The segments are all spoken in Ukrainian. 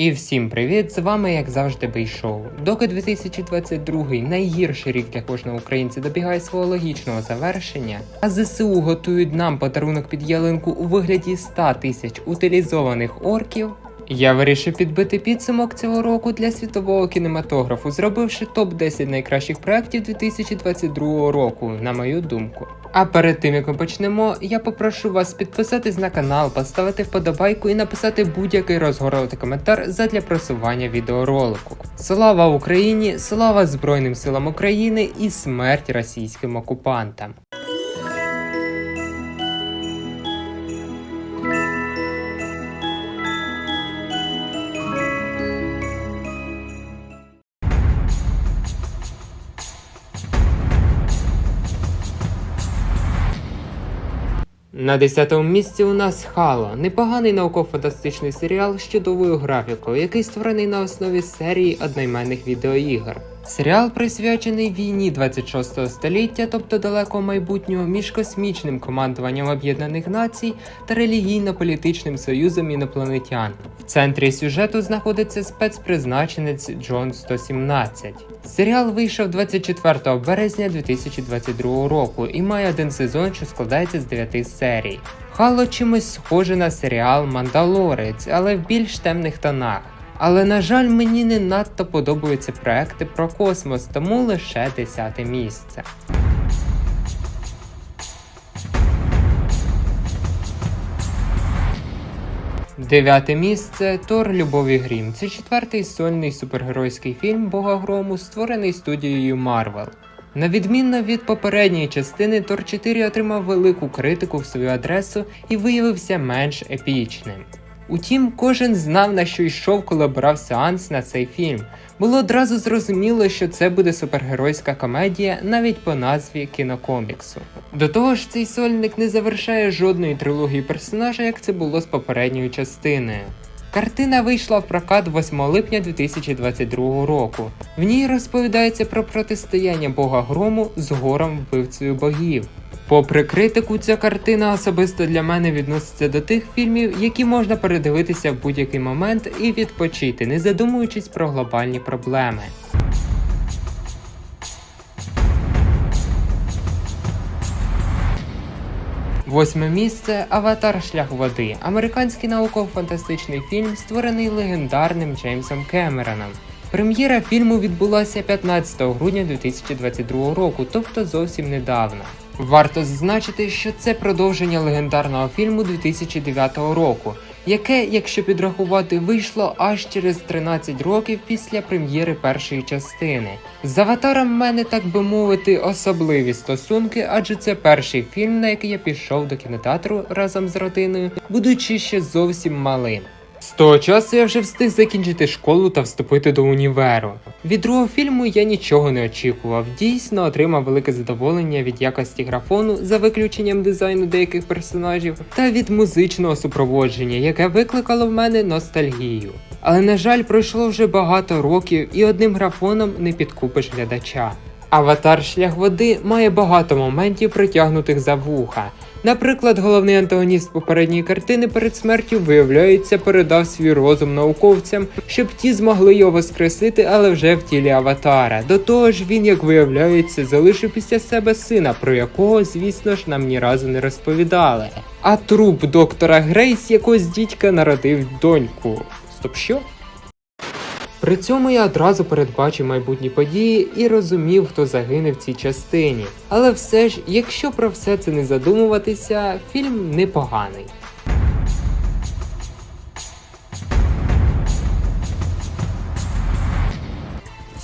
І всім привіт! З вами, як завжди, Бейшоу. Доки 2022 найгірший рік для кожного українця добігає свого логічного завершення, а ЗСУ готують нам подарунок під ялинку у вигляді 100 тисяч утилізованих орків. Я вирішив підбити підсумок цього року для світового кінематографу, зробивши топ 10 найкращих проєктів 2022 року, на мою думку. А перед тим як ми почнемо, я попрошу вас підписатись на канал, поставити вподобайку і написати будь-який розгорнутий коментар задля просування відеоролику. Слава Україні! Слава Збройним силам України і смерть російським окупантам! На 10-му місці у нас Хала, непоганий науково-фантастичний серіал з чудовою графікою, який створений на основі серії одноіменних відеоігр. Серіал присвячений війні 26 століття, тобто далекого майбутнього, між космічним командуванням Об'єднаних Націй та релігійно-політичним союзом інопланетян. В центрі сюжету знаходиться спецпризначенець Джон 117. Серіал вийшов 24 березня 2022 року і має один сезон, що складається з 9 серій. Хало чимось схоже на серіал Мандалорець, але в більш темних тонах. Але на жаль, мені не надто подобаються проекти про космос, тому лише 10 місце. Дев'яте місце Тор Любов і Грім. Це четвертий сольний супергеройський фільм Бога Грому, створений студією Марвел. На відмінно від попередньої частини, Тор 4 отримав велику критику в свою адресу і виявився менш епічним. Утім, кожен знав на що йшов, коли обирав сеанс на цей фільм. Було одразу зрозуміло, що це буде супергеройська комедія навіть по назві кінокоміксу. До того ж, цей сольник не завершає жодної трилогії персонажа, як це було з попередньою частиною. Картина вийшла в прокат 8 липня 2022 року. В ній розповідається про протистояння бога грому з гором вбивцею богів. Попри критику, ця картина особисто для мене відноситься до тих фільмів, які можна передивитися в будь-який момент і відпочити, не задумуючись про глобальні проблеми. Восьме місце Аватар Шлях води. Американський науково-фантастичний фільм, створений легендарним Джеймсом Кемероном. Прем'єра фільму відбулася 15 грудня 2022 року, тобто зовсім недавно. Варто зазначити, що це продовження легендарного фільму 2009 року, яке, якщо підрахувати, вийшло аж через 13 років після прем'єри першої частини. З аватаром в мене, так би мовити, особливі стосунки, адже це перший фільм, на який я пішов до кінотеатру разом з родиною, будучи ще зовсім малим. З того часу я вже встиг закінчити школу та вступити до універу. Від другого фільму я нічого не очікував. Дійсно отримав велике задоволення від якості графону за виключенням дизайну деяких персонажів та від музичного супроводження, яке викликало в мене ностальгію. Але на жаль, пройшло вже багато років і одним графоном не підкупиш глядача. Аватар Шлях води має багато моментів, притягнутих за вуха. Наприклад, головний антагоніст попередньої картини перед смертю, виявляється, передав свій розум науковцям, щоб ті змогли його воскресити, але вже в тілі аватара. До того ж, він, як виявляється, залишив після себе сина, про якого, звісно ж, нам ні разу не розповідали. А труп доктора Грейс якось дідька народив доньку. Стоп, що? При цьому я одразу передбачив майбутні події і розумів, хто загине в цій частині. Але все ж, якщо про все це не задумуватися, фільм непоганий.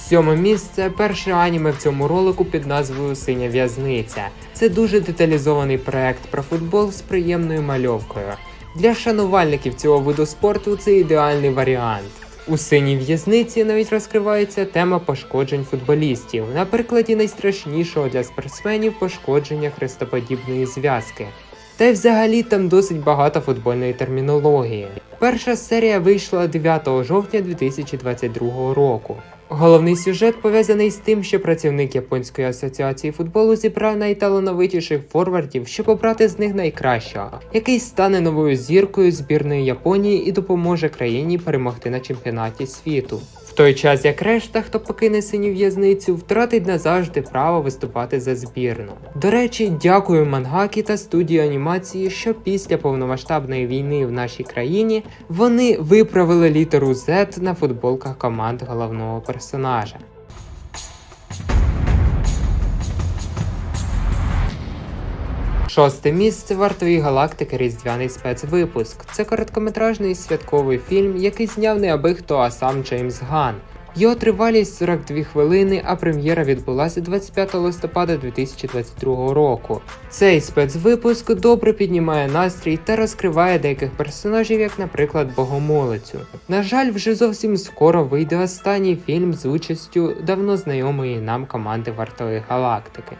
Сьоме місце перше аніме в цьому ролику під назвою Синя в'язниця. Це дуже деталізований проект про футбол з приємною мальовкою. Для шанувальників цього виду спорту це ідеальний варіант. У синій в'язниці навіть розкривається тема пошкоджень футболістів, на прикладі найстрашнішого для спортсменів пошкодження хрестоподібної зв'язки. Та й взагалі там досить багато футбольної термінології. Перша серія вийшла 9 жовтня 2022 року. Головний сюжет пов'язаний з тим, що працівник японської асоціації футболу зібрав найталановитіших форвардів, щоб обрати з них найкращого, який стане новою зіркою збірної Японії і допоможе країні перемогти на чемпіонаті світу. Той час як решта, хто покине синю в'язницю, втратить назавжди право виступати за збірну. До речі, дякую Мангакі та студії анімації, що після повномасштабної війни в нашій країні вони виправили літеру Z на футболках команд головного персонажа. Шосте місце вартові галактики Різдвяний спецвипуск. Це короткометражний святковий фільм, який зняв не аби хто, а сам Джеймс Ган. Його тривалість 42 хвилини, а прем'єра відбулася 25 листопада 2022 року. Цей спецвипуск добре піднімає настрій та розкриває деяких персонажів, як, наприклад, Богомолицю. На жаль, вже зовсім скоро вийде останній фільм з участю давно знайомої нам команди Вартової галактики.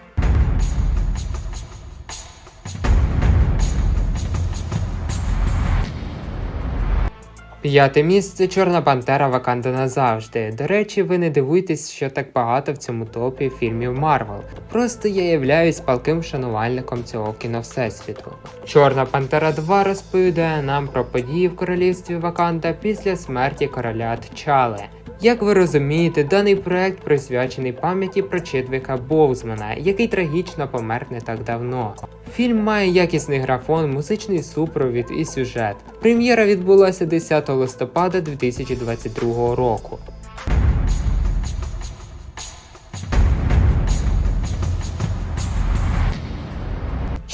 П'яте місце Чорна Пантера Ваканда назавжди. До речі, ви не дивуйтесь, що так багато в цьому топі фільмів Марвел. Просто я являюсь палким шанувальником цього кіно всесвіту. Чорна Пантера 2 розповідає нам про події в королівстві Ваканда після смерті короля Тчали. Як ви розумієте, даний проект присвячений пам'яті про Чедвіка Боузмана, який трагічно помер не так давно. Фільм має якісний графон, музичний супровід і сюжет. Прем'єра відбулася 10 листопада 2022 року.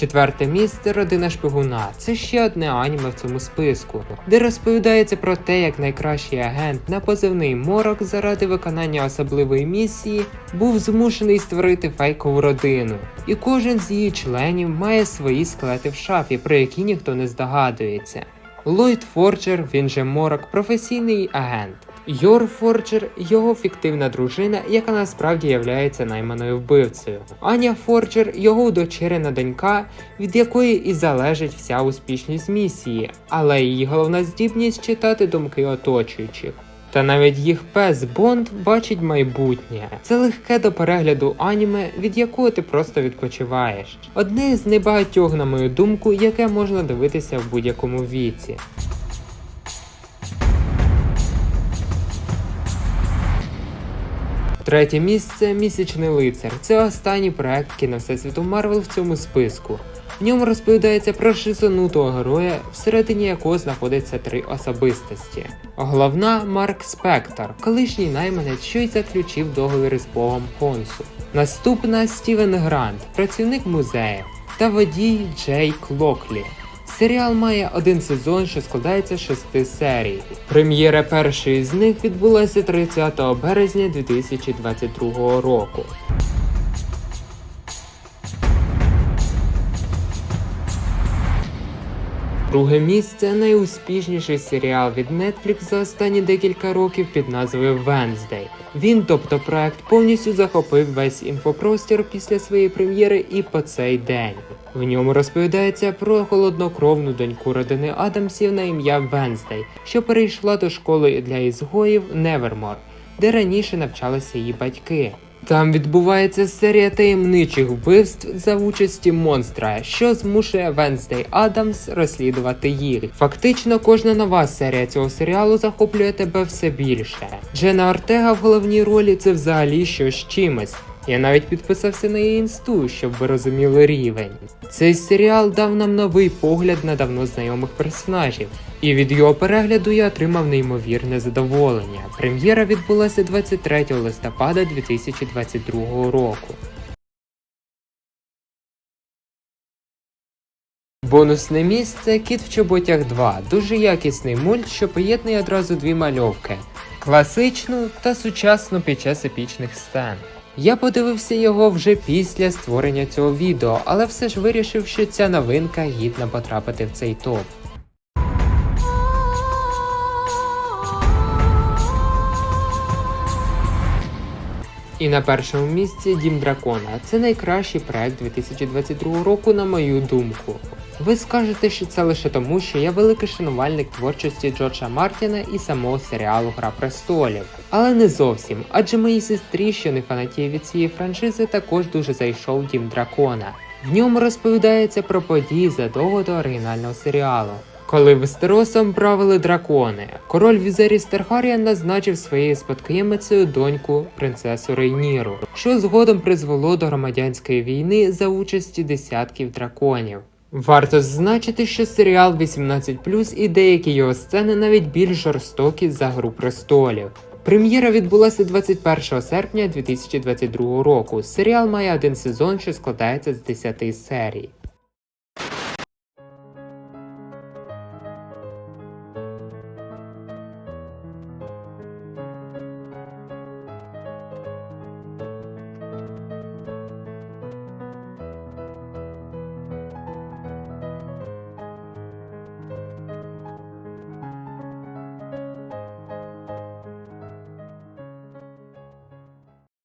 Четверте місце Родина шпигуна. Це ще одне аніме в цьому списку, де розповідається про те, як найкращий агент на позивний морок заради виконання особливої місії був змушений створити фейкову родину, і кожен з її членів має свої скелети в шафі, про які ніхто не здогадується. Ллойд Форджер, він же Морок, професійний агент. Йор Форджер його фіктивна дружина, яка насправді являється найманою вбивцею. Аня Форджер його удочерена донька, від якої і залежить вся успішність місії, але її головна здібність читати думки оточуючих. Та навіть їх пес Бонд бачить майбутнє. Це легке до перегляду аніме, від якого ти просто відпочиваєш. Одне з небагатьох, на мою думку, яке можна дивитися в будь-якому віці. Третє місце місячний лицар. Це останній проект кіно Всесвіту Марвел в цьому списку. В ньому розповідається про шизонутого героя, всередині якого знаходиться три особистості. Головна Марк Спектор, колишній найманець, що й заключив договір з Богом Хонсу. Наступна Стівен Грант, працівник музею, та водій Джей Клоклі. Серіал має один сезон, що складається з шести серій. Прем'єра першої з них відбулася 30 березня 2022 року. Друге місце найуспішніший серіал від Netflix за останні декілька років під назвою Wednesday. Він, тобто проект, повністю захопив весь інфопростір після своєї прем'єри і по цей день. В ньому розповідається про холоднокровну доньку родини Адамсів на ім'я Венздей, що перейшла до школи для ізгоїв Невермор, де раніше навчалися її батьки. Там відбувається серія таємничих вбивств за участі монстра, що змушує Венстей Адамс розслідувати їх. Фактично, кожна нова серія цього серіалу захоплює тебе все більше. Джена Ортега в головній ролі це взагалі щось чимось. Я навіть підписався на її інсту, щоб ви розуміли рівень. Цей серіал дав нам новий погляд на давно знайомих персонажів, і від його перегляду я отримав неймовірне задоволення. Прем'єра відбулася 23 листопада 2022 року. Бонусне місце Кіт в чоботях 2. Дуже якісний мульт, що поєднує одразу дві мальовки: класичну та сучасну під час епічних сцен. Я подивився його вже після створення цього відео, але все ж вирішив, що ця новинка гідна потрапити в цей топ. І на першому місці Дім Дракона. Це найкращий проект 2022 року, на мою думку. Ви скажете, що це лише тому, що я великий шанувальник творчості Джорджа Мартіна і самого серіалу Гра престолів. Але не зовсім, адже моїй сестрі, що не фанатіє від цієї франшизи, також дуже зайшов Дім Дракона. В ньому розповідається про події задовго до оригінального серіалу. Коли Вестеросом правили дракони, король Візеріс Тархаріан назначив своєю спадкоємицею доньку принцесу Рейніру, що згодом призвело до громадянської війни за участі десятків драконів. Варто зазначити, що серіал 18+, і деякі його сцени навіть більш жорстокі за гру престолів. Прем'єра відбулася 21 серпня 2022 року. Серіал має один сезон, що складається з 10 серій.